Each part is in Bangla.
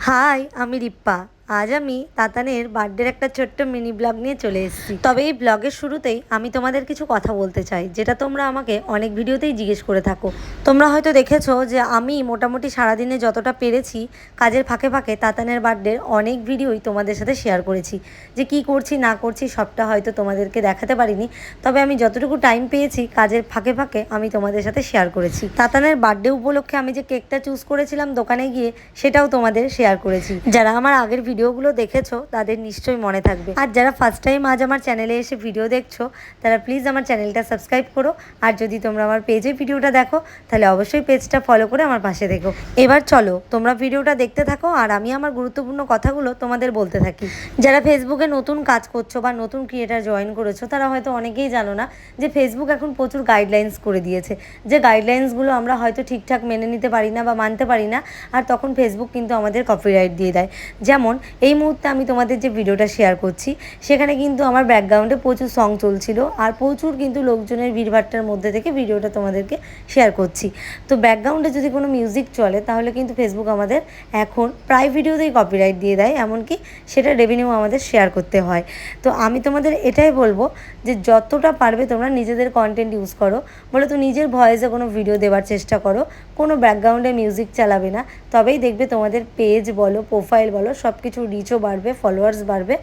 হাই আমি রিপ্পা। আজ আমি তাতানের বার্থডের একটা ছোট্ট মিনি ব্লগ নিয়ে চলে এসেছি। তবে এই ব্লগের শুরুতেই আমি তোমাদের কিছু কথা বলতে চাই, যেটা তোমরা আমাকে অনেক ভিডিওতেই জিজ্ঞেস করে থাকো। তোমরা হয়তো দেখেছ যে আমি মোটামুটি সারাদিনে যতটা পেরেছি, কাজের ফাঁকে ফাঁকে তাতানের বার্থডের অনেক ভিডিওই তোমাদের সাথে শেয়ার করেছি। যে কি করছি, না করছি সবটা হয়তো তোমাদেরকে দেখাতে পারিনি, তবে আমি যতটুকু টাইম পেয়েছি, কাজের ফাঁকে ফাঁকে আমি তোমাদের সাথে শেয়ার করেছি। তাতানের বার্থডে উপলক্ষে আমি যে কেকটা চুজ করেছিলাম দোকানে গিয়ে, সেটাও তোমাদের শেয়ার করেছি। যারা আমার আগের ভিডিওগুলো দেখেছ, তাদের নিশ্চয়ই মনে থাকবে। আর যারা ফার্স্ট টাইম আজ আমার চ্যানেলে এসে ভিডিও দেখছ, তারা প্লিজ আমার চ্যানেলটা সাবস্ক্রাইব করো। আর যদি তোমরা আমার পেজে ভিডিওটা দেখো, তাহলে অবশ্যই পেজটা ফলো করে আমার পাশে দেখো এবার চলো, তোমরা ভিডিওটা দেখতে থাকো, আর আমি আমার গুরুত্বপূর্ণ কথাগুলো তোমাদের বলতে থাকি। যারা ফেসবুকে নতুন কাজ করছ বা নতুন ক্রিয়েটার জয়েন করেছ, তারা হয়তো অনেকেই জানো না যে ফেসবুক এখন প্রচুর গাইডলাইন্স করে দিয়েছে। যে গাইডলাইন্সগুলো আমরা হয়তো ঠিকঠাক মেনে নিতে পারি না বা মানতে পারি না, আর তখন ফেসবুক কিন্তু আমাদের কপিরাইট দিয়ে দেয়। যেমন এই মুহূর্তে আমি তোমাদের যে ভিডিওটা শেয়ার করছি, সেখানে কিন্তু আমার ব্যাকগ্রাউন্ডে প্রচুর সং চলছিল আর প্রচুর কিন্তু লোকজনের ভিড়ভাট্টার মধ্যে থেকে ভিডিওটা তোমাদেরকে শেয়ার করছি। তো ব্যাকগ্রাউন্ডে যদি কোনো মিউজিক চলে, তাহলে কিন্তু ফেসবুক আমাদের এখন প্রায় ভিডিওতেই কপিরাইট দিয়ে দেয়, এমনকি সেটা রেভিনিউ আমাদের শেয়ার করতে হয়। তো আমি তোমাদের এটাই বলব যে যতটা পারবে তোমরা নিজেদের কন্টেন্ট ইউজ করো, বলে তো নিজের ভয়েসে কোনো ভিডিও দেওয়ার চেষ্টা করো, কোনো ব্যাকগ্রাউন্ডে মিউজিক চালাবে না, তবেই দেখবে তোমাদের পেজ বলো প্রোফাইল বলো সব কিছু রিচও বাড়বে ফলোয়ার্স বাড়বে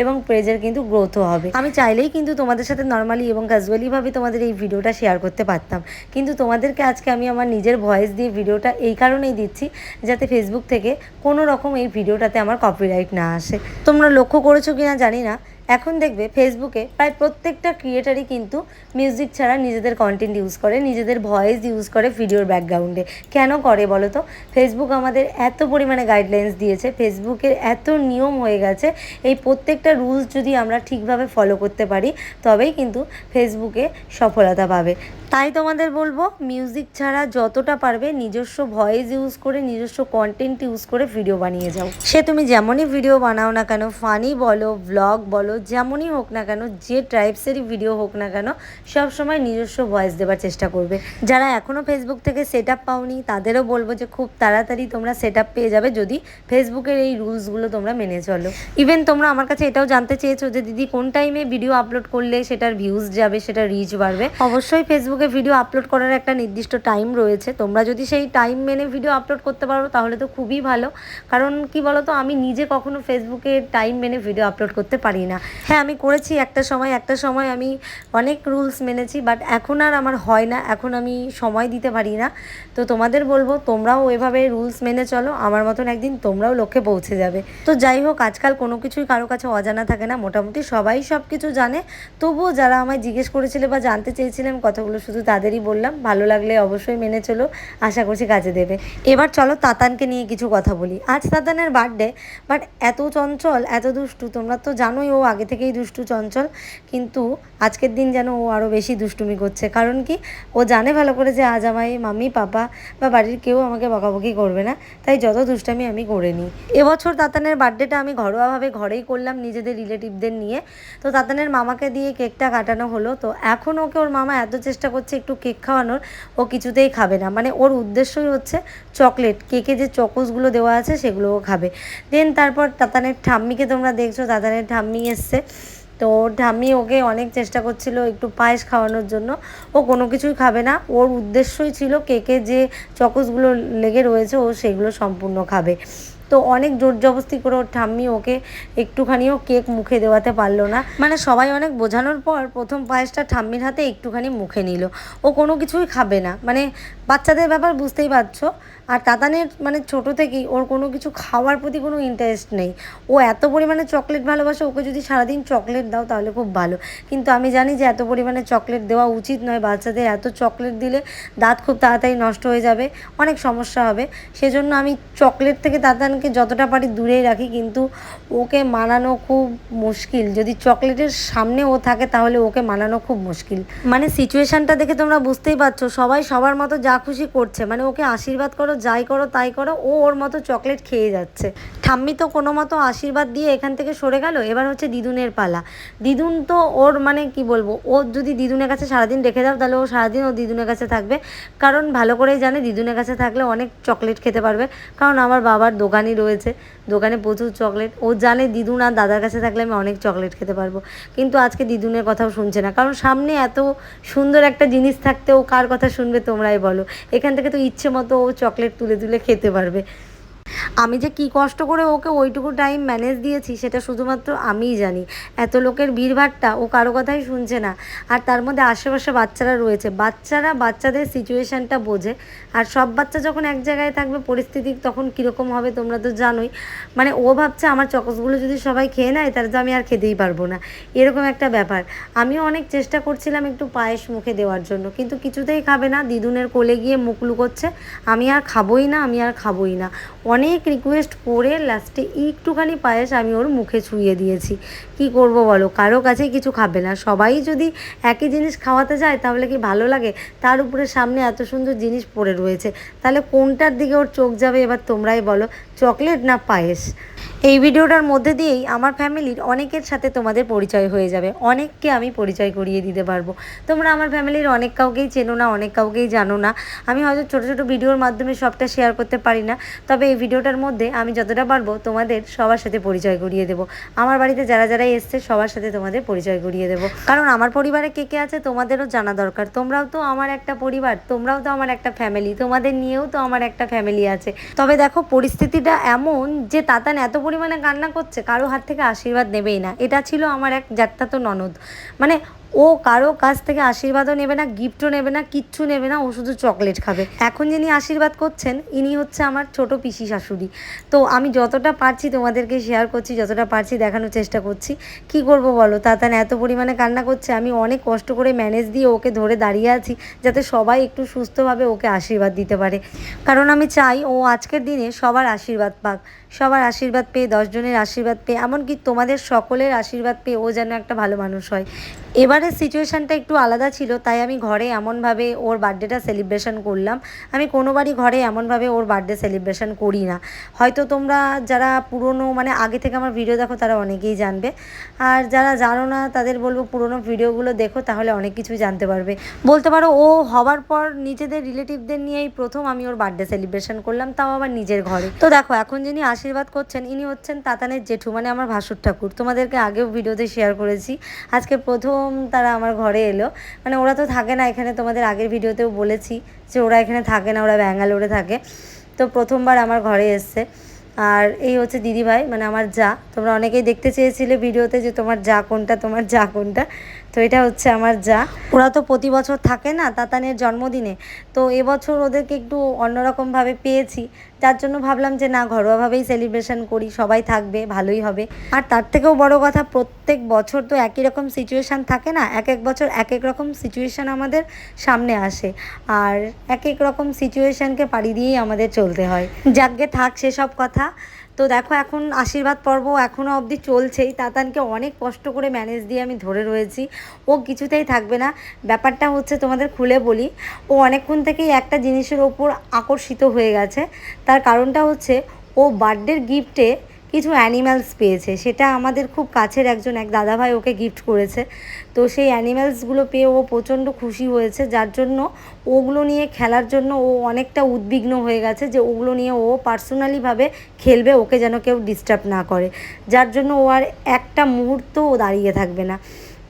এবং পেজের কিন্তু গ্রোথও হবে। আমি চাইলেই কিন্তু তোমাদের সাথে নর্মালি এবং ক্যাজুয়ালিভাবে তোমাদের এই ভিডিওটা শেয়ার করতে পারতাম। কিন্তু তোমাদেরকে আজকে আমি আমার নিজের ভয়েস দিয়ে ভিডিওটা এই কারণেই দিচ্ছি যাতে ফেসবুক থেকে কোনো রকম এই ভিডিওটাতে আমার কপিরাইট না আসে। তোমরা লক্ষ্য করেছ কি না জানি না এখন দেখবে ফেসবুকে প্রায় প্রত্যেকটা ক্রিয়েটারই কিন্তু মিউজিক ছাড়া নিজেদের কন্টেন্ট ইউজ করে, নিজেদের ভয়েস ইউজ করে ভিডিওর ব্যাকগ্রাউন্ডে কেন করে বলো তো? ফেসবুক আমাদের এত পরিমাণে গাইডলাইন্স দিয়েছে ফেসবুকের এত নিয়ম হয়ে গেছে, এই প্রত্যেকটা রুলস যদি আমরা ঠিকভাবে ফলো করতে পারি, তবেই কিন্তু ফেসবুকে সফলতা পাবে। তাই তোমাদের বলব মিউজিক ছাড়া যতটা পারবে নিজস্ব ভয়েস ইউজ করে, নিজস্ব কন্টেন্ট ইউজ করে ভিডিও বানিয়ে যাও। সে তুমি যেমনই ভিডিও বানাও না কেন ফানি বলো ব্লগ বলো যেমনই হোক না কেন, যে টাইপসেরই ভিডিও হোক না কেন সব সময় নিজস্ব ভয়েস দেওয়ার চেষ্টা করবে। যারা এখনও ফেসবুক থেকে সেট আপ পাওনি, তাদেরও বলব যে খুব তাড়াতাড়ি তোমরা সেট আপ পেয়ে যাবে যদি ফেসবুকের এই রুলসগুলো তোমরা মেনে চলো। ইভেন তোমরা আমার কাছে এটাও জানতে চেয়েছো যে, দিদি, কোন টাইমে ভিডিও আপলোড করলে সেটার ভিউজ যাবে, সেটা রিচ বাড়বে? অবশ্যই ফেসবুকে ভিডিও আপলোড করার একটা নির্দিষ্ট টাইম রয়েছে। তোমরা যদি সেই টাইম মেনে ভিডিও আপলোড করতে পারো, তাহলে তো খুবই ভালো। কারণ কি বলতো, আমি নিজে কখনো ফেসবুকে টাইম মেনে ভিডিও আপলোড করতে পারি না। হ্যাঁ আমি করেছি একটা সময় একটা সময় আমি অনেক রুলস মেনেছি বাট এখন আর আমার হয় না, এখন আমি সময় দিতে পারি না। তো তোমাদের বলব, তোমরাও এভাবে রুলস মেনে চলো, আমার মতন একদিন তোমরাও লক্ষ্যে পৌঁছে যাবে। তো যাই হোক, আজকাল কোনো কিছুই কারও কাছে অজানা থাকে না, মোটামুটি সবাই সব কিছু জানে। তবুও যারা আমায় জিজ্ঞেস করেছিলে বা জানতে চেয়েছিলেন কথাগুলো শুধু তাদেরই বললাম, ভালো লাগলে অবশ্যই মেনে চলো, আশা করছি কাজে দেবে। এবার চলো তাতানকে নিয়ে কিছু কথা বলি। আজ তাতানের বার্থডে বাট এত চঞ্চল, এত দুষ্টু, তোমরা তো জানোই ও আগে থেকেই দুষ্টু চঞ্চল, কিন্তু আজকের দিন যেন ও আরও বেশি দুষ্টুমি করছে। কারণ কি? ও জানে ভালো করে যে আজ আমায় মাম্মি পাপা বা বাড়ির কেউ আমাকে বকাবকি করবে না, তাই যত দুষ্টামি আমি করে নিই। এবছর তাতানের বার্থডেটা আমি ঘরোয়াভাবে ঘরেই করলাম নিজেদের রিলেটিভদের নিয়ে। তো তাতানের মামাকে দিয়ে কেকটা কাটানো হলো। তো এখন ওকে ওর মামা এত চেষ্টা করছে একটু কেক খাওয়ানোর, ও কিছুতেই খাবে না। মানে ওর উদ্দেশ্যই হচ্ছে চকলেট। কেকে যে চকোসগুলো দেওয়া আছে সেগুলোও খাবে। দেন তারপর তাতানের ঠাম্মিকে তোমরা দেখছ, তাতানের ঠাম্মি এসছে। তো ওর ঠাম্মি ওকে অনেক চেষ্টা করছিল একটু পায়েস খাওয়ানোর জন্য। ও কোনো কিছুই খাবে না। ওর উদ্দেশ্যই ছিল কেকে যে চকোসগুলো লেগে রয়েছে ও সেগুলো সম্পূর্ণ খাবে। তো অনেক জোর জবস্তি করে ওর ঠাম্মি ওকে একটুখানিও কেক মুখে দেওয়াতে পারল না। মানে সবাই অনেক বোঝানোর পর প্রথম পায়েসটা ঠাম্মির হাতে একটুখানি মুখে নিল। ও কোনো কিছুই খাবে না। মানে বাচ্চাদের ব্যাপার বুঝতেই পারছ। আর তাতানের মানে ছোট থেকেই ওর কোনো কিছু খাওয়ার প্রতি কোনো ইন্টারেস্ট নেই। ও এত পরিমাণে চকলেট ভালোবাসে, ওকে যদি সারাদিন চকলেট দাও তাহলে খুব ভালো। কিন্তু আমি জানি যে এত পরিমাণে চকলেট দেওয়া উচিত নয়, বাচ্চাদের এত চকলেট দিলে দাঁত খুব তাড়াতাড়ি নষ্ট হয়ে যাবে, অনেক সমস্যা হবে। সেজন্য আমি চকলেট থেকে তাতানকে যতটা পারি দূরেই রাখি, কিন্তু ওকে মানানো খুব মুশকিল। যদি চকলেটের সামনে ও থাকে তাহলে ওকে মানানো খুব মুশকিল। মানে সিচুয়েশানটা দেখে তোমরা বুঝতেই পারছ, সবাই সবার মতো যা খুশি করছে। মানে ওকে আশীর্বাদ করো যাই করো, তাই করো, ও ওর মতো চকলেট খেয়ে যাচ্ছে। ঠাম্মি তো কোনো মতো আশীর্বাদ দিয়ে এখান থেকে সরে গেল, এবার হচ্ছে দিদুনের পালা। দিদুন তো ওর মানে কি বলব, ও যদি দিদুনের কাছে সারাদিন রেখে দাও, তাহলে ও সারাদিন ও দিদুনের কাছে থাকবে। কারণ ভালো করেই জানে, দিদুনের কাছে থাকলে অনেক চকলেট খেতে পারবে। কারণ আমার বাবার দোকানই রয়েছে, দোকানে প্রচুর চকলেট ও জানে দিদুন আর দাদার কাছে থাকলে আমি অনেক চকলেট খেতে পারব। কিন্তু আজকে দিদুনের কথাও শুনছে না। কারণ সামনে এত সুন্দর একটা জিনিস থাকতে ও কার কথা শুনবে তোমরাই বলো। এখান থেকে তো ইচ্ছে মতো ও চকলেট তুলে তুলে খেতে পারবে। আমি যে কি কষ্ট করে ওকে ওইটুকু টাইম ম্যানেজ দিয়েছি, সেটা শুধুমাত্র আমিই জানি। এত লোকের ভিড়ভাড়টা ও কারও কথাই শুনছে না। আর তার মধ্যে আশেপাশে বাচ্চারা রয়েছে। বাচ্চারা বাচ্চাদের সিচুয়েশানটা বোঝে। আর সব বাচ্চা যখন এক জায়গায় থাকবে, পরিস্থিতি তখন কীরকম হবে তোমরা তো জানোই। মানে ও ভাবছে, আমার চকসগুলো যদি সবাই খেয়ে নেয়, তাহলে তো আমি আর খেতেই পারব না। এরকম একটা ব্যাপার। আমিও অনেক চেষ্টা করছিলাম একটু পায়েস মুখে দেওয়ার জন্য। কিন্তু কিছুতেই খাবে না। দিদুনের কোলে গিয়ে মুখ লুকোচ্ছে। আমি আর খাবোই না, আমি আর খাবোই না। অনেক রিকোয়েস্ট করে লাস্টে একটুখানি পায়েস আমি ওর মুখে ছুঁয়ে দিয়েছি। কি করব বলো? কারও কাছে কিছু খাবে না। সবাই যদি একই জিনিস খাওয়াতে যায় তাহলে কি ভালো লাগে? তার উপরে সামনে এত সুন্দর জিনিস পড়ে রয়েছে। তাহলে কোনটার দিকে ওর চোখ যাবে এবার তোমরাই বলো? চকলেট না পায়েস? এই ভিডিওটার মধ্যে দিয়েই আমার ফ্যামিলির অনেকের সাথে তোমাদের পরিচয় হয়ে যাবে। অনেককে আমি পরিচয় করিয়ে দিতে পারব। তোমরা আমার ফ্যামিলির অনেক কাউকেই চেনো না, অনেক কাউকেই জানো না। আমি হয়তো ছোটো ছোটো ভিডিওর মাধ্যমে সবটা শেয়ার করতে পারি না। তবে এই ভিডিওটার মধ্যে আমি যতটা পারব তোমাদের সবার সাথে পরিচয় করিয়ে দেবো। আমার বাড়িতে যারা যারা এসছে, সবার সাথে তোমাদের পরিচয় করিয়ে দেবো। কারণ আমার পরিবারে কে কে আছে তোমাদেরও জানা দরকার। তোমরাও তো আমার একটা পরিবার, তোমরাও তো আমার একটা ফ্যামিলি তোমাদের নিয়েও তো আমার একটা ফ্যামিলি আছে। তবে দেখো, পরিস্থিতিটা এমন যে তাতান এত পরিমাণে কান্না করছে, কারও হাত থেকে আশীর্বাদ নেবেই না। এটা ছিল আমার এক তো ননদ। মানে ও কারও কাছ থেকে আশীর্বাদও নেবে না গিফটও নেবে না, কিচ্ছু নেবে না, ও শুধু চকলেট খাবে। এখন যিনি আশীর্বাদ করছেন, ইনি হচ্ছে আমার ছোট পিসি শাশুড়ি। তো আমি যতটা পারছি তোমাদেরকে শেয়ার করছি, যতটা পারছি দেখানোর চেষ্টা করছি। কি করব বলো? তাতান এত পরিমাণে কান্না করছে, আমি অনেক কষ্ট করে ম্যানেজ দিয়ে ওকে ধরে দাঁড়িয়ে আছি, যাতে সবাই একটু সুস্থভাবে ওকে আশীর্বাদ দিতে পারে। কারণ আমি চাই ও আজকের দিনে সবার আশীর্বাদ পাক, সবার আশীর্বাদ পেয়ে, দশজনের আশীর্বাদ পেয়ে, এমনকি তোমাদের সকলের আশীর্বাদ পেয়ে ও যেন একটা ভালো মানুষ হয়। এবারের সিচুয়েশানটা একটু আলাদা ছিল, তাই আমি ঘরে এমনভাবে ওর বার্থডেটা সেলিব্রেশন করলাম। আমি কোনোবারই ঘরে এমনভাবে ওর বার্থডে সেলিব্রেশন করি না। হয়তো তোমরা যারা পুরনো মানে আগে থেকে আমার ভিডিও দেখো, তারা অনেকেই জানবে। আর যারা জানো না, তাদের বলব পুরনো ভিডিওগুলো দেখো, তাহলে অনেক কিছুই জানতে পারবে। বলতে পারো, ও হবার পর নিজেদের রিলেটিভদের নিয়েই প্রথম আমি ওর বার্থডে সেলিব্রেশন করলাম, তাও আবার নিজের ঘরে। তো দেখো, এখন যিনি আশীর্বাদ করছেন, ইনি হচ্ছেন তাতানের জেঠু মানে আমার ভাসুর ঠাকুর। তোমাদেরকে আগেও ভিডিওতে শেয়ার করেছি। আজকে প্রথম তারা আমার ঘরে এলো। মানে ওরা তো থাকে না এখানে, তোমাদের আগের ভিডিওতেও বলেছি যে ওরা এখানে থাকে না, ওরা ব্যাঙ্গালোরে থাকে। তো প্রথমবার আমার ঘরে এসছে। আর এই হচ্ছে দিদিভাই মানে আমার যা। তোমরা অনেকেই দেখতে চেয়েছিলে ভিডিওতে যে তোমার যা কোনটা, তোমার যা কোনটা। তো এটা হচ্ছে আমার যা। ওরা তো প্রতি বছর থাকে না তাতানের জন্মদিনে। তো এবছর ওদেরকে একটু অন্যরকমভাবে পেয়েছি। যার জন্য ভাবলাম যে না, ঘরোয়াভাবেই সেলিব্রেশন করি, সবাই থাকবে, ভালোই হবে। আর তার থেকেও বড় কথা, প্রত্যেক বছর তো একই রকম সিচুয়েশান থাকে না, এক এক বছর এক এক রকম সিচুয়েশান আমাদের সামনে আসে। আর এক এক রকম সিচুয়েশানকে পাড়ি দিয়েই আমাদের চলতে হয়। যাকগে থাক সেসব কথা। তো দেখো, এখন আশীর্বাদ পর্ব এখনও অবধি চলছেই। তাতানকে অনেক কষ্ট করে ম্যানেজ দিয়ে আমি ধরে রয়েছি। ও কিছুতেই থাকবে না। ব্যাপারটা হচ্ছে তোমাদের খুলে বলি, ও অনেকক্ষণ থেকেই একটা জিনিসের ওপর আকর্ষিত হয়ে গেছে। তার কারণটা হচ্ছে, ও বার্থডের গিফটে কিছু অ্যানিম্যালস পেয়েছে। সেটা আমাদের খুব কাছের একজন এক দাদাভাই ওকে গিফট করেছে। তো সেই অ্যানিম্যালসগুলো পেয়ে ও প্রচণ্ড খুশি হয়েছে। যার জন্য ওগুলো নিয়ে খেলার জন্য ও অনেকটা উদ্বিগ্ন হয়ে গেছে যে ওগুলো নিয়ে ও পার্সোনালিভাবে খেলবে, ওকে যেন কেউ ডিস্টার্ব না করে। যার জন্য ও আর একটা মুহূর্ত ও দাঁড়িয়ে থাকবে না।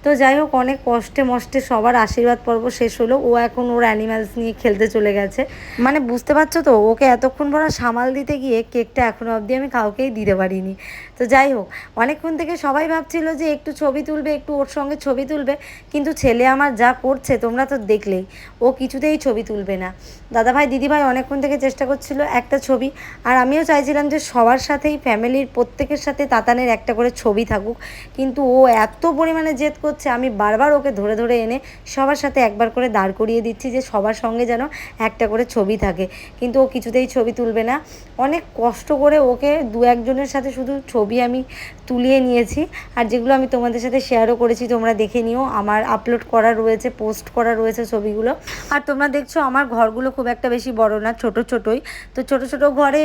তো যাই হোক, অনেক কষ্টে মষ্টে সবার আশীর্বাদ পর্ব শেষ হলো। ও এখন ওর অ্যানিম্যালস নিয়ে খেলতে চলে গেছে। মানে বুঝতে পারছ তো, ওকে এতক্ষণ পর সামাল দিতে গিয়ে কেকটা এখনও অবধি আমি কাউকেই দিতে পারিনি। তো যাই হোক, অনেকক্ষণ থেকে সবাই ভাবছিল যে একটু ছবি তুলবে, একটু ওর সঙ্গে ছবি তুলবে। কিন্তু ছেলে আমার যা করছে, তোমরা তো দেখলেই, ও কিছুতেই ছবি তুলবে না। দাদাভাই, দিদিভাই অনেকক্ষণ থেকে চেষ্টা করছিল একটা ছবি। আর আমিও চাইছিলাম যে সবার সাথেই ফ্যামিলির প্রত্যেকের সাথে তাতানের একটা করে ছবি থাকুক। কিন্তু ও এত পরিমাণে জেদ করছে হচ্ছে, আমি বারবার ওকে ধরে ধরে এনে সবার সাথে একবার করে দাঁড় করিয়ে দিচ্ছি যে সবার সঙ্গে যেন একটা করে ছবি থাকে। কিন্তু ও কিছুতেই ছবি তুলবে না। অনেক কষ্ট করে ওকে দু একজনের সাথে শুধু ছবি আমি তুলিয়ে নিয়েছি। আর যেগুলো আমি তোমাদের সাথে শেয়ারও করেছি, তোমরা দেখে নিও। আমার আপলোড করা রয়েছে পোস্ট করা রয়েছে ছবিগুলো। আর তোমরা দেখছ, আমার ঘরগুলো খুব একটা বেশি বড় না, ছোট ছোটই। তো ছোট ছোট ঘরে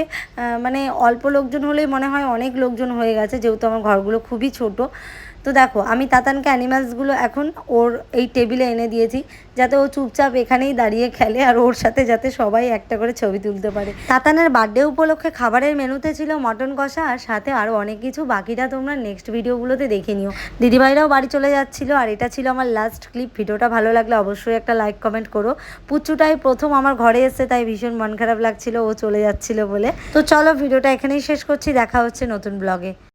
মানে অল্প লোকজন হলেই মনে হয় অনেক লোকজন হয়ে গেছে, যেহেতু আমার ঘরগুলো খুবই ছোট। তো দেখো, আমি তাতানকে অ্যানিমালসগুলো এখন ওর এই টেবিলে এনে দিয়েছি, যাতে ও চুপচাপ এখানেই দাঁড়িয়ে খেলে আর ওর সাথে যাতে সবাই একটা করে ছবি তুলতে পারে। তাতানের বার্থডে উপলক্ষে খাবারের মেনুতে ছিল মটন কষা আর সাথে আরও অনেক কিছু। বাকিটা তোমরা নেক্সট ভিডিওগুলোতে দেখে নিও। দিদিভাইরাও বাড়ি চলে যাচ্ছিল আর এটা ছিল আমার লাস্ট ক্লিপ ভিডিওটা ভালো লাগলে অবশ্যই একটা লাইক কমেন্ট করো। পুচুটাই প্রথম আমার ঘরে এসছে, তাই ভীষণ মন খারাপ লাগছিল, ও চলে যাচ্ছিল বলে। তো চলো ভিডিওটা এখানেই শেষ করছি, দেখা হচ্ছে নতুন ব্লগে